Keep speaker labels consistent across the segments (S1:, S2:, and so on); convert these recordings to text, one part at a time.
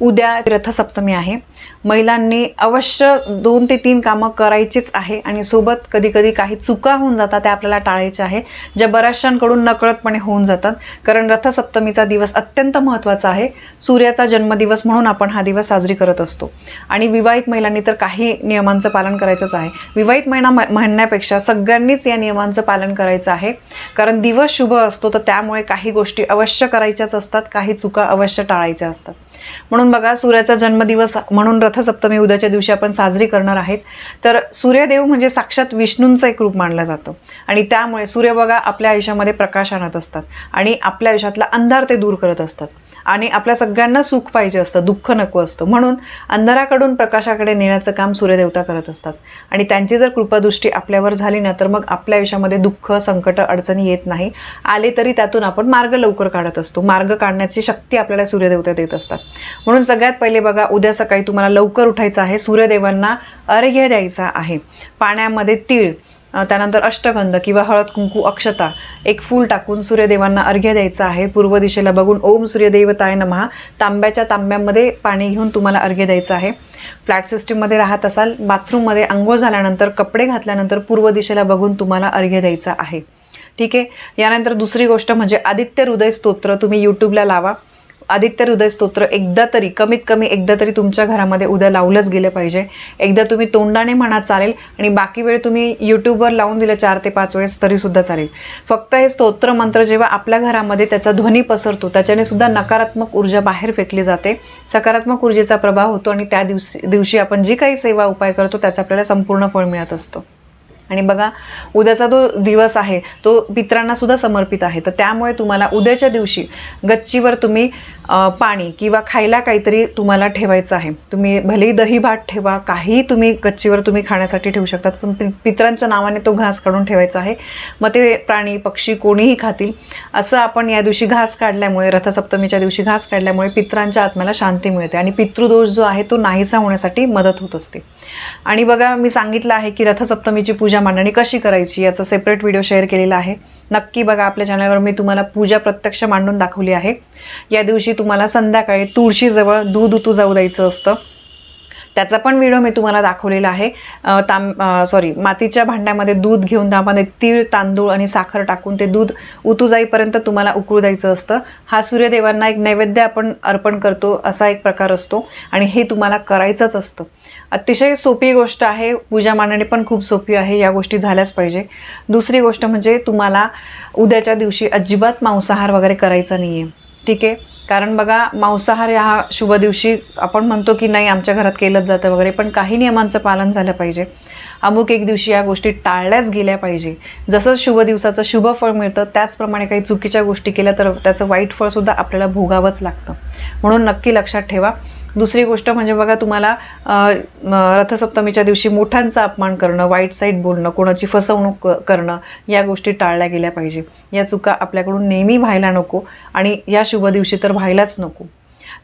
S1: उद्या रथसप्तमी आहे. महिलांनी अवश्य दोन ते तीन कामं करायचीच आहे आणि सोबत कधी कधी काही चुका होऊन जातात त्या आपल्याला टाळायच्या आहे ज्या बऱ्याचशांकडून नकळतपणे होऊन जातात. कारण रथसप्तमीचा दिवस अत्यंत महत्त्वाचा आहे. सूर्याचा जन्मदिवस म्हणून आपण हा दिवस साजरी करत असतो. आणि विवाहित महिलांनी तर काही नियमांचं पालन करायचंच आहे. विवाहित महिना म- म्हणण्यापेक्षा सगळ्यांनीच या नियमांचं पालन करायचं आहे. कारण दिवस शुभ असतो तर त्यामुळे काही गोष्टी अवश्य करायच्याच असतात काही चुका अवश्य टाळायच्या असतात. म्हणून बघा सूर्याचा जन्मदिवस म्हणून रथसप्तमी उद्याच्या दिवशी आपण साजरी करणार आहेत. तर सूर्यदेव म्हणजे साक्षात विष्णूंचं एक रूप मानलं जातं. आणि त्यामुळे सूर्य बघा आपल्या आयुष्यामध्ये प्रकाश आणत असतात. आणि आपल्या आयुष्यातला अंधार ते दूर करत असतात. आणि आपल्या सगळ्यांना सुख पाहिजे असतं दुःख नको असतं. म्हणून अंधाराकडून प्रकाशाकडे नेण्याचं काम सूर्यदेवता करत असतात. आणि त्यांची जर कृपादृष्टी आपल्यावर झाली ना तर मग आपल्या आयुष्यामध्ये दुःख संकट अडचणी येत नाही. आले तरी त्यातून आपण मार्ग लवकर काढत असतो. मार्ग काढण्याची शक्ती आपल्याला सूर्यदेवता देत असतात. म्हणून सगळ्यात पहिले बघा उद्या सकाळी तुम्हाला लवकर उठायचं आहे. सूर्यदेवांना अर्घ्य द्यायचा आहे. पाण्यामध्ये तीळ त्यानंतर अष्टगंध किंवा हळद कुंकू अक्षता एक फूल टाकून सूर्यदेवांना अर्घ्य द्यायचं आहे. पूर्व दिशेला बघून ओम सूर्यदेवताय नमहा तांब्याच्या तांब्यामध्ये पाणी घेऊन तुम्हाला अर्घ्य द्यायचं आहे. फ्लॅट सिस्टीममध्ये राहत असाल बाथरूममध्ये आंघोळ झाल्यानंतर कपडे घातल्यानंतर पूर्व दिशेला बघून तुम्हाला अर्घ्य द्यायचा आहे. ठीक आहे? यानंतर दुसरी गोष्ट म्हणजे आदित्य हृदय स्तोत्र तुम्ही यूट्यूबला लावा. आदित्य हृदय स्तोत्र एकदा तरी कमीत कमी एकदा तरी तुमच्या घरामध्ये उद्या लावलंच गेलं पाहिजे. एकदा तुम्ही तोंडाने म्हणा चालेल आणि बाकी वेळ तुम्ही यूट्यूबवर लावून दिलं चार ते पाच वेळेस तरीसुद्धा चालेल. फक्त हे स्तोत्र मंत्र जेव्हा आपल्या घरामध्ये त्याचा ध्वनी पसरतो त्याच्याने सुद्धा नकारात्मक ऊर्जा बाहेर फेकली जाते. सकारात्मक ऊर्जेचा प्रभाव होतो आणि त्या दिवशी दिवशी आपण जी काही सेवा उपाय करतो त्याचं आपल्याला संपूर्ण फळ मिळत असतं. आणि बघा उद्याचा जो दिवस आहे तो पित्रांना सुद्धा समर्पित आहे. तर त्यामुळे तुम्हाला उद्याच्या दिवशी गच्चीवर तुम्ही पाणी किंवा खायला काहीतरी तुम्हाला ठेवायचं आहे. तुम्ही भलेही दही भात ठेवा काहीही तुम्ही गच्चीवर तुम्ही खाण्यासाठी ठेवू शकतात पण पित्रांच्या नावाने तो घास काढून ठेवायचा आहे. मग ते प्राणी पक्षी कोणीही खातील. असं आपण या दिवशी घास काढल्यामुळे रथसप्तमीच्या दिवशी घास काढल्यामुळे पित्रांच्या आत्म्याला शांती मिळते आणि पितृदोष जो आहे तो नाहीसा होण्यासाठी मदत होत असते. आणि बघा मी सांगितलं आहे की रथसप्तमीची पूजा मांडणी कशी करायची याचा सेपरेट व्हिडिओ शेअर केलेला आहे. नक्की बघा आपल्या चॅनलवर मी तुम्हाला पूजा प्रत्यक्ष मांडून दाखवली आहे. या दिवशी तुम्हाला संध्याकाळी तुळशीजवळ दूध उतू जाऊ द्यायचं असतं. त्याचा पण व्हिडिओ मी तुम्हाला दाखवलेला आहे. ताम सॉरी मातीच्या भांड्यामध्ये दूध घेऊन त्यामध्ये तीळ तांदूळ आणि साखर टाकून ते दूध उतू जाईपर्यंत तुम्हाला उकळू द्यायचं असतं. हा सूर्यदेवांना एक नैवेद्य आपण अर्पण करतो असा एक प्रकार असतो आणि हे तुम्हाला करायचंच असतं. अतिशय सोपी गोष्ट आहे पूजा मांडणी पण खूप सोपी आहे या गोष्टी झाल्याच पाहिजे. दुसरी गोष्ट म्हणजे तुम्हाला उद्याच्या दिवशी अजिबात मांसाहार वगैरे करायचा नाही आहे ठीक आहे? कारण बघा मांसाहार हा शुभ दिवशी आपण म्हणतो की नाही आमच्या घरात केलंच जातं वगैरे पण काही नियमांचं पालन झालं पाहिजे. अमुक एक दिवशी या गोष्टी टाळल्याच गेल्या पाहिजे. जसं शुभ दिवसाचं शुभ फळ मिळतं त्याचप्रमाणे काही चुकीच्या गोष्टी केल्या तर त्याचं वाईट फळसुद्धा आपल्याला भोगावंच लागतं. म्हणून नक्की लक्षात ठेवा. दुसरी गोष्ट म्हणजे बघा तुम्हाला रथसप्तमीच्या दिवशी मोठ्यांचा अपमान करणं वाईट साईड बोलणं कोणाची फसवणूक क- करणं या गोष्टी टाळल्या गेल्या पाहिजे. या चुका आपल्याकडून नेहमी व्हायला नको आणि या शुभ दिवशी तर व्हायलाच नको.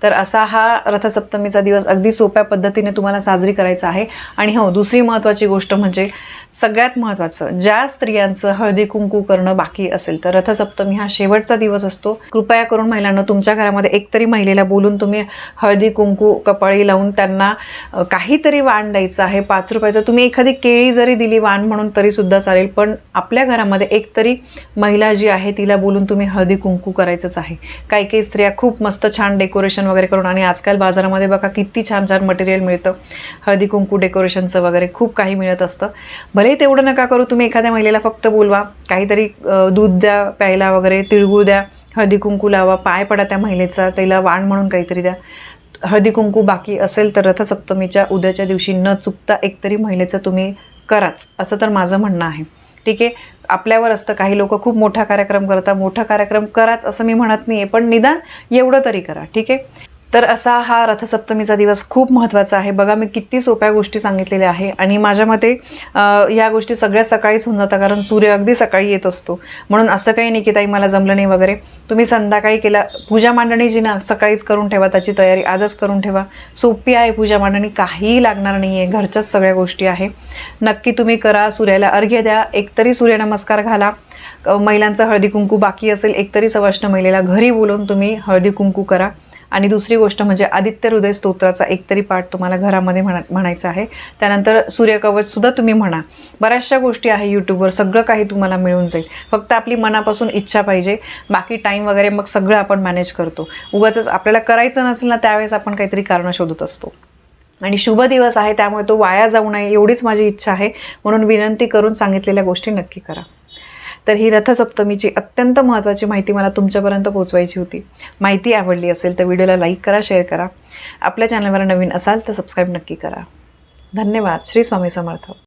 S1: तर असा हा रथसप्तमीचा दिवस अगदी सोप्या पद्धतीने तुम्हाला साजरी करायचा आहे. आणि हो दुसरी महत्त्वाची गोष्ट म्हणजे सगळ्यात महत्त्वाचं ज्या स्त्रियांचं हळदी कुंकू करणं बाकी असेल तर रथसप्तमी हा शेवटचा दिवस असतो. कृपया करून महिलांना तुमच्या घरामध्ये एकतरी महिलेला बोलून तुम्ही हळदी कुंकू कपाळी लावून त्यांना काहीतरी वाण द्यायचं आहे. पाच रुपयाचं तुम्ही एखादी केळी जरी दिली वाण म्हणून तरीसुद्धा चालेल पण आपल्या घरामध्ये एकतरी महिला जी आहे तिला बोलून तुम्ही हळदी कुंकू करायचंच आहे. काही काही स्त्रिया खूप मस्त छान डेकोरेशन वगैरे करून आणि आजकाल बाजारामध्ये बघा किती छान छान मटेरियल मिळतं. हळदी कुंकू डेकोरेशनचं वगैरे खूप काही मिळत असतं. भले तेवढं नका करू तुम्ही एखाद्या महिलेला फक्त बोलवा. काहीतरी दूध द्या प्यायला वगैरे तिळगुळ द्या हळदी कुंकू लावा पाय पडा त्या महिलेचा त्याला वाण म्हणून काहीतरी द्या. हळदी कुंकू बाकी असेल तर रथसप्तमीच्या उद्याच्या दिवशी न चुकता एकतरी महिलेचं तुम्ही कराच असं तर माझं म्हणणं आहे. ठीक आहे? आपल्यावर असतं. काही लोक खूप मोठा कार्यक्रम करतात. मोठा कार्यक्रम कराच असं मी म्हणत नाही आहे पण निदान एवढं तरी करा. ठीक आहे? तर असा हा रथसप्तमीचा दिवस खूप महत्त्वाचा आहे. बघा मी किती सोप्या गोष्टी सांगितलेल्या आहे आणि माझ्या मते या गोष्टी सगळ्या सकाळीच होऊन जातात कारण सूर्य अगदी सकाळी येत असतो. म्हणून असं काही नाही की ताई मला जमलं नाही वगैरे. तुम्ही संध्याकाळी केला पूजा मांडणी जी ना सकाळीच करून ठेवा त्याची तयारी आजच करून ठेवा. सोपी आहे पूजा मांडणी काहीही लागणार नाही आहे घरच्याच सगळ्या गोष्टी आहे. नक्की तुम्ही करा सूर्याला अर्घ्य द्या एकतरी सूर्यनमस्कार घाला. महिलांचं हळदी कुंकू बाकी असेल एकतरी सवाष्ण महिलेला घरी बोलवून तुम्ही हळदी कुंकू करा. आणि दुसरी गोष्ट म्हणजे आदित्य हृदय स्तोत्राचा एकतरी पाठ तुम्हाला घरामध्ये म्हणा म्हणायचा आहे. त्यानंतर सूर्यकवचसुद्धा तुम्ही म्हणा. बऱ्याचशा गोष्टी आहे यूट्यूबवर सगळं काही तुम्हाला मिळून जाईल. फक्त आपली मनापासून इच्छा पाहिजे. बाकी टाईम वगैरे मग सगळं आपण मॅनेज करतो. उगाच आपल्याला करायचं नसेल ना त्यावेळेस आपण काहीतरी कारणं शोधत असतो. आणि शुभ दिवस आहे त्यामुळे तो वाया जाऊ नये एवढीच माझी इच्छा आहे. म्हणून विनंती करून सांगितलेल्या गोष्टी नक्की करा. तर ही रथसप्तमीची अत्यंत महत्त्वाची माहिती मला तुमच्यापर्यंत पोहोचवायची होती. माहिती आवडली असेल तर व्हिडिओला लाईक करा शेअर करा. आपल्या चॅनलवर नवीन असाल तर सबस्क्राईब नक्की करा. धन्यवाद. श्री स्वामी समर्थ.